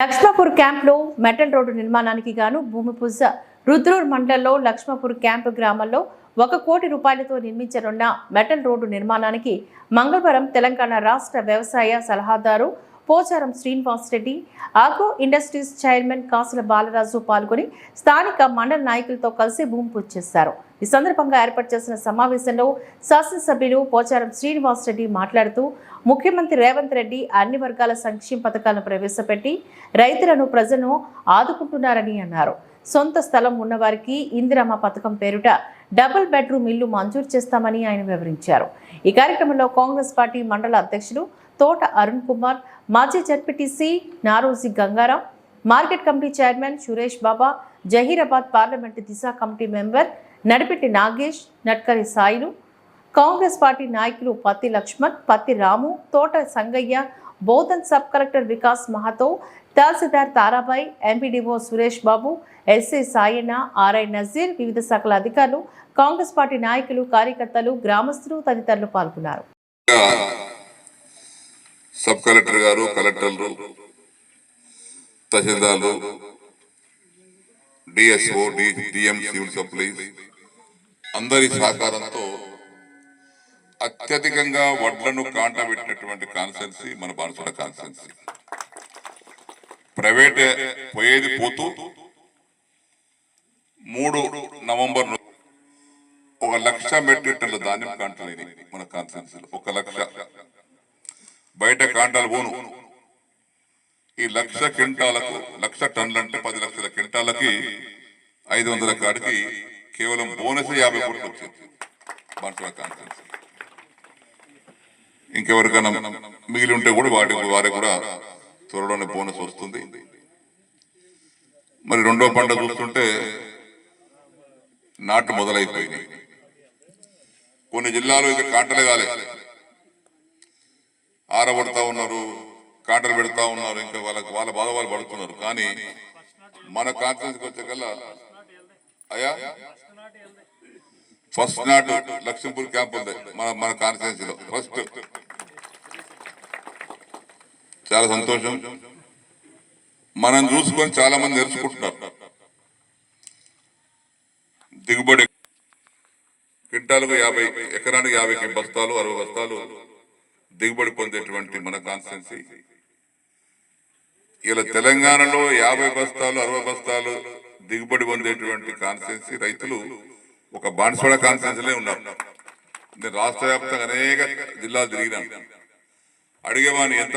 లక్ష్మాపూర్ క్యాంప్లో metal road నిర్మాణానికి గాను భూమి పూజ రుద్రూర్ మండలంలో లక్ష్మాపూర్ క్యాంప్ గ్రామంలో ఒక కోటి రూపాయలతో నిర్మించనున్న మెటల్ రోడ్డు నిర్మాణానికి మంగళవారం తెలంగాణ రాష్ట్ర వ్యవసాయ సలహాదారు Pocharam Srinivas Reddy agro industries chairman Kasula Balaraju పాల్గొని స్థానిక మండల నాయకులతో కలిసి భూమి పూజ చేశారు. ఈ సందర్భంగా ఏర్పాటు చేసిన సమావేశంలో శాసనసభ్యులు పోచారం శ్రీనివాస్ రెడ్డి మాట్లాడుతూ ముఖ్యమంత్రి రేవంత్ రెడ్డి అన్ని వర్గాల సంక్షేమ పథకాలను ప్రవేశపెట్టి రైతులను ప్రజలను ఆదుకుంటున్నారని అన్నారు. సొంత స్థలం ఉన్నవారికి ఇందిరమ్మ పథకం పేరుట డబుల్ బెడ్రూమ్ ఇల్లు మంజూరు చేస్తామని ఆయన వివరించారు. ఈ కార్యక్రమంలో కాంగ్రెస్ పార్టీ మండల అధ్యక్షుడు తోట అరుణ్ కుమార్ మాజీ ZPTC Naroji Gangaram market committee chairman Suresh Baba Zaheerabad parliament Disha committee member Nadipetti Nagesh Natkari Sailu Congress party నాయకులు పత్తి లక్ష్మణ్ పత్తి రాము తోట సంగయ్య బోధన్ సబ్ కలెక్టర్ వికాస్ మహాతో తహసీల్దార్ Tarabai MPDO Suresh Babu SA Sayanna RI Nazir వివిధ శాఖల అధికారులు కాంగ్రెస్ పార్టీ నాయకులు కార్యకర్తలు గ్రామస్తులు తదితరులు పాల్గొన్నారు. సబ్ కలెక్టర్ గారు కలెక్టర్లు తహసీల్దార్లు డిఎస్ఓ డిఎం సివిల్ సప్లైస్ అందరి సహకారంతో అత్యధికంగా వడ్లను కాంటబెట్టినటువంటి కాన్సెన్సీ మన బాన్సుల కాన్సెన్సీ ప్రైవేట్ పోయేది పోతూ మూడు నవంబర్ ఒక లక్ష మెట్రిక్ టన్నుల ధాన్యం కాంటలేదు మన కాన్సెన్సీలో ఒక లక్ష. కాంటాలు పోను. ఈ లక్ష క్వింటాలకు లక్ష టన్నులు అంటే పది లక్షల క్వింటాలకి ఐదు వందల కాడికి కేవలం బోనస్ యాభై కోట్లు వచ్చింది. కాన్ఫరెన్స్ ఇంకెవరికైనా మిగిలి ఉంటే కూడా వాటి వారికి కూడా త్వరలోనే బోనస్ వస్తుంది. మరి రెండో పంట చూస్తుంటే నాటు మొదలైపోయినాయి. కొన్ని జిల్లాలు ఇక కాంటలే కాలేదు ఆరబడతా ఉన్నారు కాంటలు పెడతా ఉన్నారు ఇంకా వాళ్ళకి వాళ్ళ బాధ వాళ్ళు పడుతున్నారు కానీ మన కాన్ఫరెన్స్ వచ్చే కల్లా అయ్యా ఫస్ట్ నాట్ లక్ష్మీపూర్ క్యాంప్ ఉంది మన మన కాన్ఫరెన్స్లో ఫస్ట్. చాలా సంతోషం. మనం చూసుకొని చాలా మంది నేర్చుకుంటున్నారు దిగుబడి క్వింటాలకు యాభై ఎకరానికి యాభై బస్తాలు అరవై బస్తాలు. దిగుబడి పొందేటువంటి మన కాన్స్టెన్సీ ఇలా తెలంగాణలో యాభై బస్తాలు అరవై బస్తాలు దిగుబడి పొందేటువంటి కాన్స్టెన్సీ రైతులు ఒక బాన్స్వాడ కాన్స్టెన్సీలే ఉన్నారు. నేను రాష్ట్ర వ్యాప్తంగా అనేక జిల్లాలు తిరిగినాను. అడిగేవాడిని ఎంత